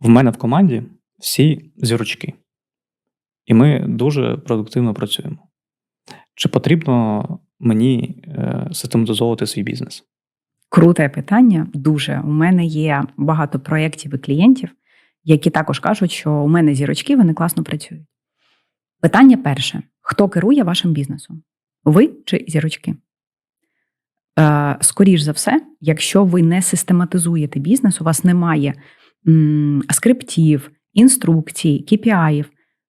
В мене в команді всі зірочки, і ми дуже продуктивно працюємо. Чи потрібно мені е, систематизовувати свій бізнес? Круте питання. Дуже. У мене є багато проєктів і клієнтів, які також кажуть, що у мене зірочки, вони класно працюють. Питання перше: хто керує вашим бізнесом? Ви чи зірочки? Е, скоріш за все, якщо ви не систематизуєте бізнес, у вас немає скриптів, інструкцій, KPI,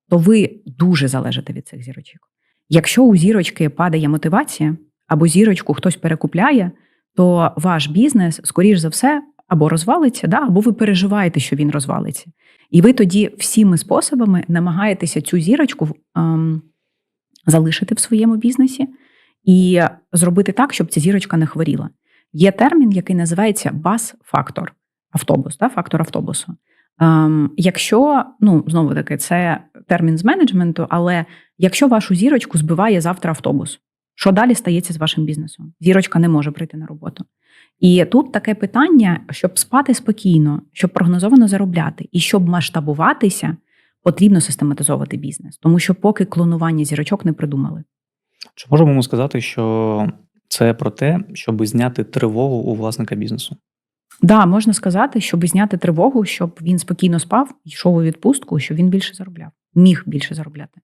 то ви дуже залежите від цих зірочок. Якщо у зірочки падає мотивація, або зірочку хтось перекупляє, то ваш бізнес, скоріш за все, або розвалиться, да, або ви переживаєте, що він розвалиться. І ви тоді всіми способами намагаєтеся цю зірочку ем, залишити в своєму бізнесі і зробити так, щоб ця зірочка не хворіла. Є термін, який називається бас-фактор, автобус, да, фактор автобусу. Ем, якщо, ну, знову таки, це термін з менеджменту, але якщо вашу зірочку збиває завтра автобус, що далі стається з вашим бізнесом? Зірочка не може прийти на роботу. І тут таке питання, щоб спати спокійно, щоб прогнозовано заробляти і щоб масштабуватися, потрібно систематизовувати бізнес, тому що поки клонування зірочок не придумали. Чи можемо сказати, що це про те, щоб зняти тривогу у власника бізнесу? Да, можна сказати, щоб зняти тривогу, щоб він спокійно спав, йшов у відпустку, щоб він більше заробляв, міг більше заробляти.